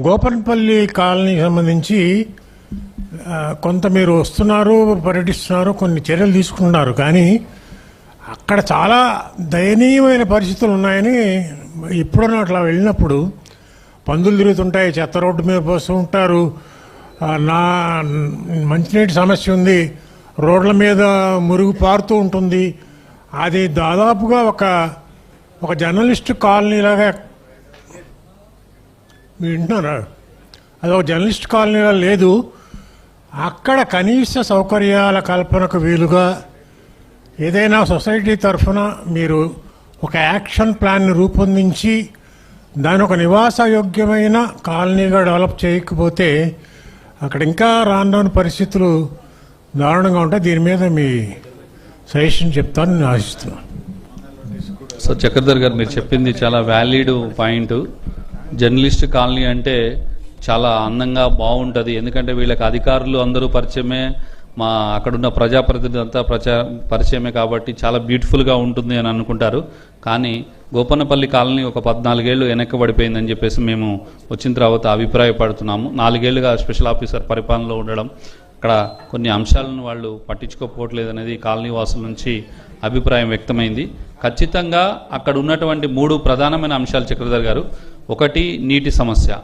గోపన్పల్లి కాలనీకి సంబంధించి కొంత మీరు వస్తున్నారు పర్యటిస్తున్నారు కొన్ని చర్యలు తీసుకున్నారు కానీ అక్కడ చాలా దయనీయమైన పరిస్థితులు ఉన్నాయని ఎప్పుడన్నా అట్లా వెళ్ళినప్పుడు పందులు తిరుగుతుంటాయి చెత్త రోడ్డు మీద పోస్తూ ఉంటారు. నా మంచినీటి సమస్య ఉంది రోడ్ల మీద మురుగు పారుతూ ఉంటుంది. అది దాదాపుగా ఒక ఒక జర్నలిస్ట్ కాలనీ లాగా వింటున్నారా? అది ఒక జర్నలిస్ట్ కాలనీలో లేదు. అక్కడ కనీస సౌకర్యాల కల్పనకు వీలుగా ఏదైనా సొసైటీ తరఫున మీరు ఒక యాక్షన్ ప్లాన్ని రూపొందించి దాని ఒక నివాసయోగ్యమైన కాలనీగా డెవలప్ చేయకపోతే అక్కడ ఇంకా రాను పరిస్థితులు దారుణంగా ఉంటాయి. దీని మీద మీ సజెషన్ చెప్తాను నేను ఆశిస్తున్నాను. సో చక్రధర్ గారు మీరు చెప్పింది చాలా వ్యాలిడ్ పాయింట్. జర్నలిస్ట్ కాలనీ అంటే చాలా అందంగా బాగుంటుంది. ఎందుకంటే వీళ్ళకి అధికారులు అందరూ పరిచయమే మా అక్కడున్న ప్రజాప్రతినిధి అంతా ప్రచా పరిచయమే కాబట్టి చాలా బ్యూటిఫుల్గా ఉంటుంది అని అనుకుంటారు. కానీ గోపన్నపల్లి కాలనీ ఒక పద్నాలుగేళ్ళు వెనక్కబడిపోయిందని చెప్పేసి మేము వచ్చిన తర్వాత అభిప్రాయపడుతున్నాము. నాలుగేళ్ళుగా స్పెషల్ ఆఫీసర్ పరిపాలనలో ఉండడం అక్కడ కొన్ని అంశాలను వాళ్ళు పట్టించుకోకపోవట్లేదు అనేది కాలనీ వాసుల నుంచి అభిప్రాయం వ్యక్తమైంది. ఖచ్చితంగా అక్కడ ఉన్నటువంటి మూడు ప్రధానమైన అంశాలు చక్రధర్ గారు ఒకటి నీటి సమస్య.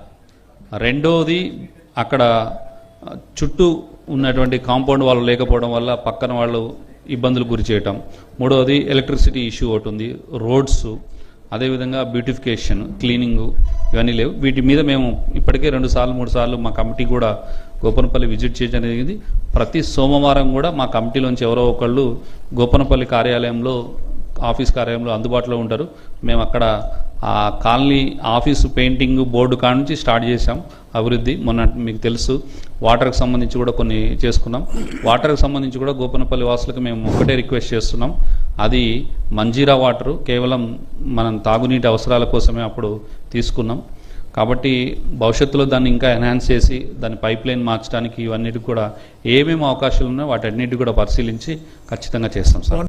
రెండోది అక్కడ చుట్టూ ఉన్నటువంటి కాంపౌండ్ వాళ్ళు లేకపోవడం వల్ల పక్కన వాళ్ళు ఇబ్బందులు గురి చేయటం. మూడవది ఎలక్ట్రిసిటీ ఇష్యూ ఒకటి ఉంది. రోడ్స్ అదేవిధంగా బ్యూటిఫికేషన్ క్లీనింగ్ ఇవన్నీ లేవు. వీటి మీద మేము ఇప్పటికే రెండు సార్లు మూడు సార్లు మా కమిటీ కూడా గోపనపల్లి విజిట్ చేయడం జరిగింది. ప్రతి సోమవారం కూడా మా కమిటీలోంచి ఎవరో ఒకళ్ళు గోపనపల్లి కార్యాలయంలో ఆఫీస్ కార్యాలయంలో అందుబాటులో ఉంటారు. మేము అక్కడ ఆ కాలనీ ఆఫీసు పెయింటింగ్ బోర్డు కాడ నుంచి స్టార్ట్ చేశాం. అభివృద్ధి మొన్న మీకు తెలుసు. వాటర్కి సంబంధించి కూడా కొన్ని చేసుకున్నాం. వాటర్కి సంబంధించి కూడా గోపనపల్లి వాసులకు మేము ఒకటే రిక్వెస్ట్ చేస్తున్నాం. అది మంజీరా వాటరు కేవలం మనం తాగునీటి అవసరాల కోసమే అప్పుడు తీసుకున్నాం. కాబట్టి భవిష్యత్తులో దాన్ని ఇంకా ఎన్హాన్స్ చేసి దాని పైప్ లైన్ మార్చడానికి ఇవన్నిటికి కూడా ఏమేమి అవకాశాలు ఉన్నాయో వాటన్నిటి కూడా పరిశీలించి ఖచ్చితంగా చేస్తాం సార్.